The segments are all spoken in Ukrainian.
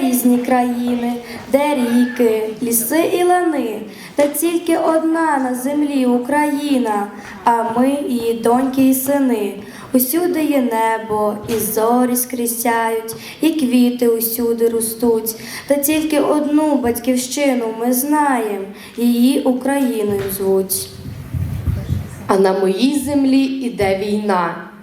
різні країни, де ріки, ліси і лани, та тільки одна на землі Україна, а ми її доньки і сини. Усюди є небо, і зорі скрізь сяють, і квіти усюди ростуть. Та тільки одну батьківщину ми знаємо, її Україною звуть. А на моїй землі іде війна,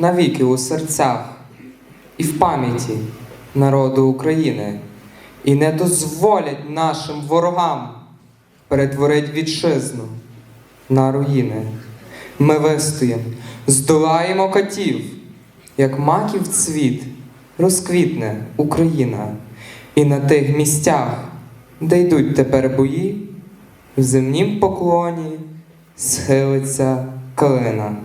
навіки у серцях і в пам'яті народу України і не дозволять нашим ворогам перетворить вітчизну на руїни. Ми вистоїм, здолаємо катів, як маків цвіт, розквітне Україна, і на тих місцях, де йдуть тепер бої, в земнім поклоні схилиться калина.